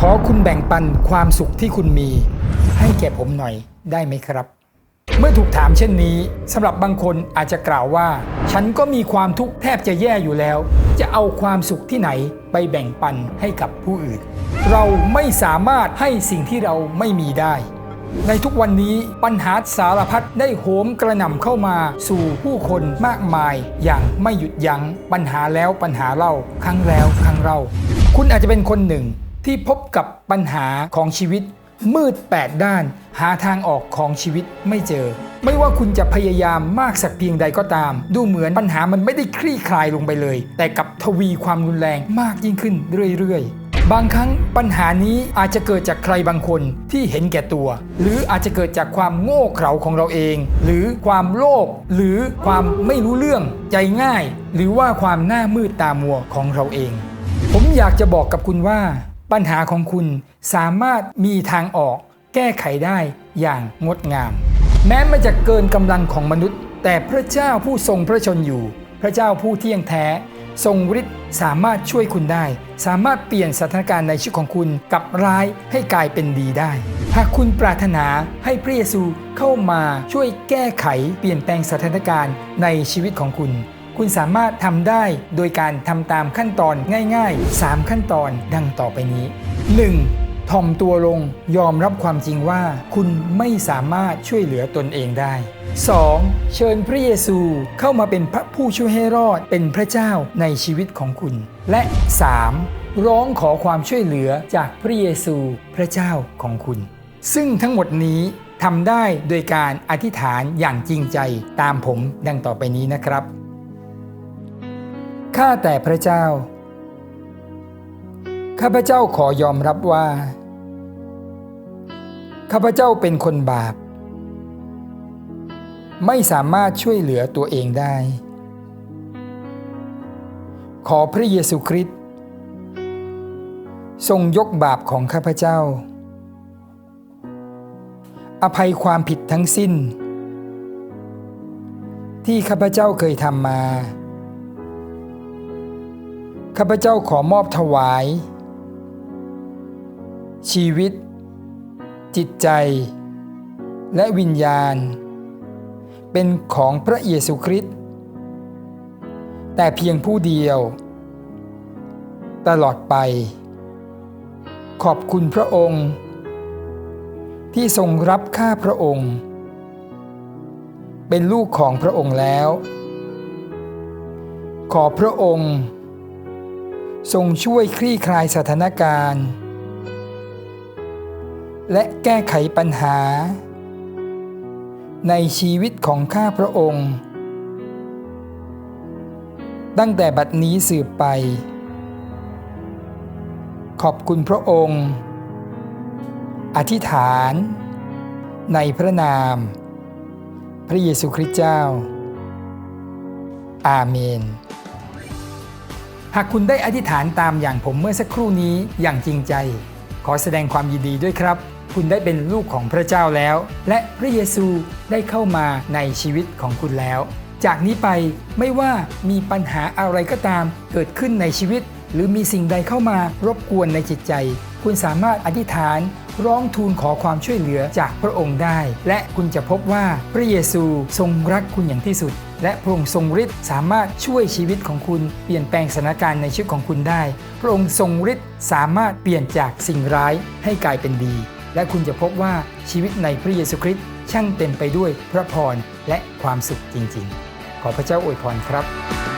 ขอคุณแบ่งปันความสุขที่คุณมี ให้แก่ผมหน่อยได้ไหมครับ เมื่อถูกถามเช่นนี้สำหรับบางคนอาจจะกล่าวว่า ฉันก็มีความทุกข์แทบจะแย่อยู่แล้ว จะเอาความสุขที่ไหนไปแบ่งปันให้กับผู้อื่น เราไม่สามารถให้สิ่งที่เราไม่มีได้ ในทุกวันนี้ปัญหาสารพัดได้โหมกระหน่ำเข้ามาสู่ผู้คนมากมายอย่างไม่หยุดยัง้งปัญหาแล้วปัญหาเล่าครั้งแล้วครั้งเล่า คุณอาจจะเป็นคนหนึ่ง ที่พบกับปัญหาของชีวิต มืด 8 ด้าน หาทางออกของชีวิตไม่เจอ ไม่ว่าคุณจะพยายามมากสักเพียงใดก็ตาม ดูเหมือนปัญหามันไม่ได้คลี่คลายลงไปเลย แต่กับทวีความรุนแรงมากยิ่งขึ้นเรื่อยๆบางครั้งปัญหานี้อาจจะเกิดจากใครบางคนที่เห็นแก่ตัว หรืออาจจะเกิดจากความโง่เขลาของเราเอง หรือความโลภหรือความไม่รู้เรื่องใจง่าย หรือว่าความหน้ามืดตามัวของเราเอง ผมอยากจะบอกกับคุณว่า ปัญหาของคุณสามารถมีทางออกแก้ไขได้อย่างงดงาม แม้มันจะเกินกำลังของมนุษย์ แต่พระเจ้าผู้ทรงพระชนอยู่ พระเจ้าผู้เที่ยงแท้ ทรงฤทธิ์สามารถช่วยคุณได้ สามารถเปลี่ยนสถานการณ์ในชีวิตของคุณกับร้ายให้กลายเป็นดีได้ หากคุณปรารถนาให้พระเยซูเข้ามาช่วยแก้ไขเปลี่ยนแปลงสถานการณ์ในชีวิตของคุณ คุณสามารถทำได้โดยการทำตามขั้นตอนง่ายๆ 3 ขั้นตอนดังต่อไปนี้ 1. ถ่อมตัวลงยอมรับความจริงว่าคุณไม่สามารถช่วยเหลือตนเองได้ 2. เชิญพระเยซูเข้ามาเป็นพระผู้ช่วยให้รอดเป็นพระเจ้าในชีวิตของคุณ และ 3. ร้องขอความช่วยเหลือจากพระเยซูพระเจ้าของคุณ ซึ่งทั้งหมดนี้ทำได้โดยการอธิษฐานอย่างจริงใจตามผมดังต่อไปนี้นะครับ ข้าแต่พระเจ้า ข้าพเจ้าขอยอมรับว่า ข้าพเจ้าเป็นคนบาป ไม่สามารถช่วยเหลือตัวเองได้ ขอพระเยซูคริสต์ทรงยกบาปของข้าพเจ้า อภัยความผิดทั้งสิ้น ที่ข้าพเจ้าเคยทำมา ข้าพเจ้าขอมอบถวาย ชีวิต จิตใจ และวิญญาณ เป็นของพระเยซูคริสต์แต่เพียงผู้เดียว ตลอดไป ขอบคุณพระองค์ ที่ทรงรับข้าพระองค์ เป็นลูกของพระองค์แล้ว ขอพระองค์ ทรงช่วยคลี่คลายสถานการณ์ และแก้ไขปัญหา ในชีวิตของข้าพระองค์ ตั้งแต่บัดนี้สืบไป ขอบคุณพระองค์ อธิษฐาน ในพระนาม พระเยซูคริสต์เจ้า อาเมน หากคุณได้อธิษฐานตามอย่างผมเมื่อสักครู่นี้อย่างจริงใจ ขอแสดงความยินดีด้วยครับ คุณได้เป็นลูกของพระเจ้าแล้ว และพระเยซูได้เข้ามาในชีวิตของคุณแล้ว จากนี้ไปไม่ว่ามีปัญหาอะไรก็ตามเกิดขึ้นในชีวิต หรือมีสิ่งใดเข้ามารบกวนในจิตใจ คุณสามารถอธิษฐานร้องทูลขอความช่วยเหลือจากพระองค์ได้ และคุณจะพบว่าพระเยซูทรงรักคุณอย่างที่สุด และพระองค์ทรงฤทธิ์สามารถช่วยชีวิตของคุณเปลี่ยนแปลงสถานการณ์ในชีวิตของคุณได้ พระองค์ทรงฤทธิ์สามารถเปลี่ยนจากสิ่งร้ายให้กลายเป็นดี และคุณจะพบว่าชีวิตในพระเยซูคริสต์ช่างเต็มไปด้วยพระพรและความสุขจริง ๆ ขอพระเจ้าอวยพรครับ